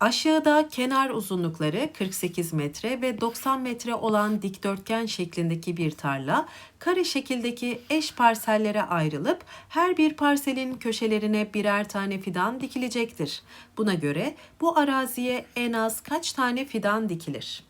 Aşağıda kenar uzunlukları 48 metre ve 90 metre olan dikdörtgen şeklindeki bir tarla, kare şekildeki eş parsellere ayrılıp her bir parselin köşelerine birer tane fidan dikilecektir. Buna göre bu araziye en az kaç tane fidan dikilir?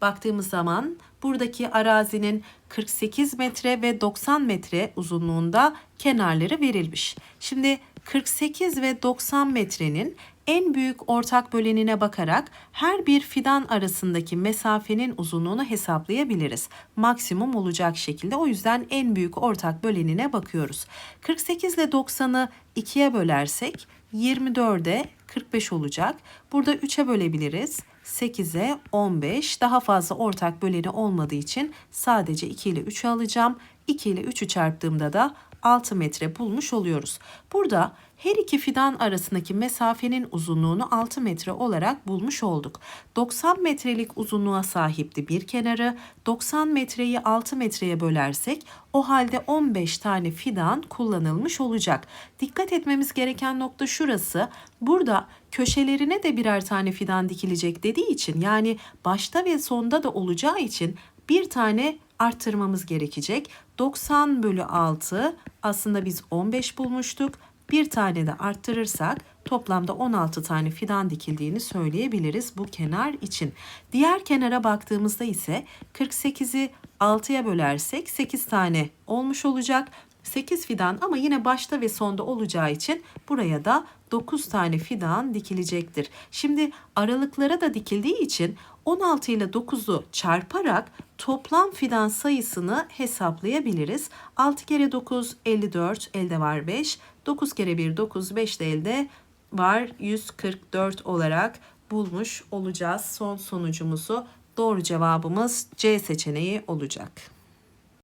Baktığımız zaman buradaki arazinin 48 metre ve 90 metre uzunluğunda kenarları verilmiş. Şimdi 48 ve 90 metrenin en büyük ortak bölenine bakarak her bir fidan arasındaki mesafenin uzunluğunu hesaplayabiliriz. Maksimum olacak şekilde o yüzden en büyük ortak bölenine bakıyoruz. 48 ile 90'ı 2'ye bölersek 24'e 45 olacak. Burada 3'e bölebiliriz. 8'e 15 daha fazla ortak böleni olmadığı için sadece 2 ile 3'ü alacağım. 2 ile 3'ü çarptığımda da 6 metre bulmuş oluyoruz. Burada her iki fidan arasındaki mesafenin uzunluğunu 6 metre olarak bulmuş olduk. 90 metrelik uzunluğa sahipti bir kenarı. 90 metreyi 6 metreye bölersek o halde 15 tane fidan kullanılmış olacak. Dikkat etmemiz gereken nokta şurası. Burada köşelerine de birer tane fidan dikilecek dediği için yani başta ve sonda da olacağı için bir tane arttırmamız gerekecek. 90 bölü 6 aslında biz 15 bulmuştuk. Bir tane de arttırırsak toplamda 16 tane fidan dikildiğini söyleyebiliriz bu kenar için. Diğer kenara baktığımızda ise 48'i 6'ya bölersek 8 tane olmuş olacak. 8 fidan ama yine başta ve sonda olacağı için buraya da 9 tane fidan dikilecektir. Şimdi aralıklara da dikildiği için 16 ile 9'u çarparak toplam fidan sayısını hesaplayabiliriz. 6 kere 9 54 elde var 5. 9 kere 1 9 5 de elde var 144 olarak bulmuş olacağız. Son sonucumuzu doğru cevabımız C seçeneği olacak.